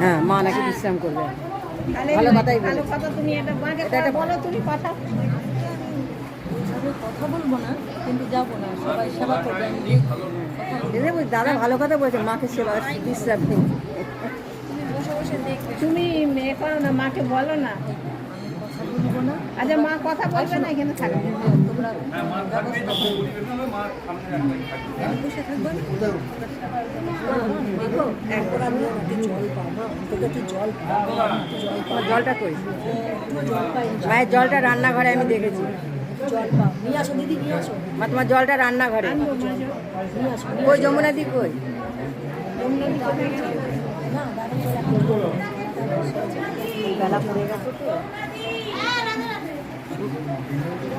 হ্যাঁ মা নাকি বিশ্রাম করবে। ভালো কথাই ভালো কথা তুমি এটা এটা বলো তুমি কথা কথা বলব না কিন্তু যাব না সবাই সেবা করবে আমি দিদি ভালো কথা বলছে মাকে সেবা বিশ্রাম তুমি মেয়ে করো না মাকে বলো না। না। আচ্ছা মা কথা বলবে না এখানে থাকবে। তোমরা বসে থাকব। একবার আমি একটু জল পাবো অন্তত একটু জল পাবো। জলটা কই? একটু মায়ের জলটা রান্নাঘরে আমি দেখেছি। জল পাও। নিয়ে আসো দিদি নিয়ে আসো। মা তোমার জলটা রান্নাঘরে। কই? যমুনা দি কই? বেলা পড়ে গেছে তো। Thank you.